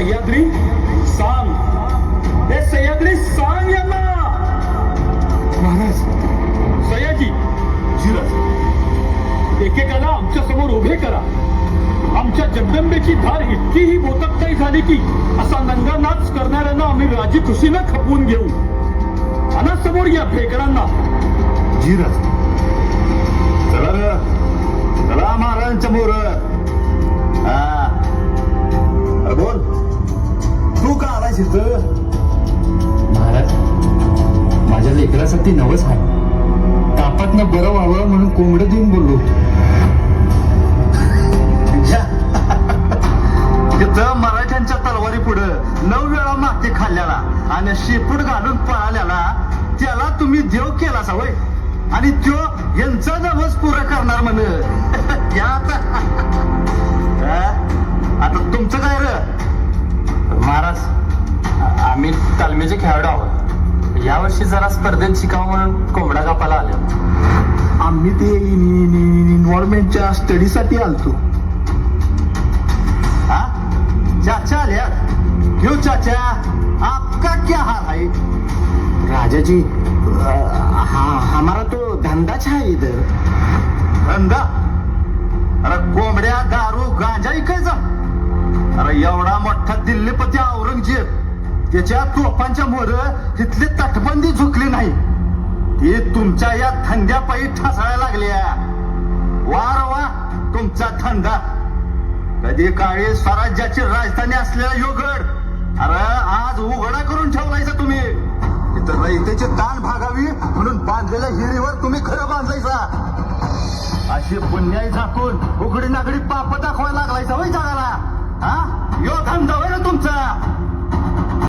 सह्याद्री सांग हे सह्याद्री सांग यांना. महाराज. सयाजी जिरज एकेकाला आमच्यासमोर उभे करा. आमच्या जगदंबेची धार इतकीही बोतकताई झाली की असा नंगा नाच करणाऱ्यांना आम्ही राजी खुशीनं खपवून घेऊ. आणा समोर या फेकरांना. धीरज चला चला महाराजांच्या मोर. तू इथं महाराज माझ्या लेकरासाठी नवस आहे. तापातनं बरं व्हावं म्हणून कोंबडं देऊन बोललो. तिथं मराठ्यांच्या तलवारी पुढं नऊ वेळा माती खाल्ल्याला आणि शेपूट घालून पळाल्याला त्याला तुम्ही देव केला सवय आणि त्यो यांचा नवस पुरं करणार म्हण. या आता. हा? आता तुमचं काय र? महाराज आम्ही तालमीचे खेळाडू आहोत. यावर्षी जरा स्पर्धेत शिकावं म्हणून कोंबडा कापाला आलो. आम्ही ते इन्व्हॉल्वमेंटच्या स्टडीसाठी आलतो. हा? चाचा आल्या? क्यों चाचा आपका क्या हाल है राजा जी हाँ हमारा तो धंधा है इधर. धंदा? अरे कोंबड्या दारू गांजा इकायचा अरे एवढा मोठा दिल्लीपती औरंगजेब त्याच्या तोफांच्या मोर तिथली तटबंदी झुकली नाही. ती तुमच्या या थंड्यापायी ठसायला लागल्या. वार वा तुमचा थंडा कधी काळी स्वराज्याची राजधानी असलेला योगड. अरे आज उघडा करून ठेवलायचा तुम्ही. इथं रयतेची ताण भागावी म्हणून बांधलेल्या हिरीवर तुम्ही खरं बांधलायचा अशी पुण्याई झाकून उघडी नागडी पाप दाखवायला लागलायचा वय जगाला.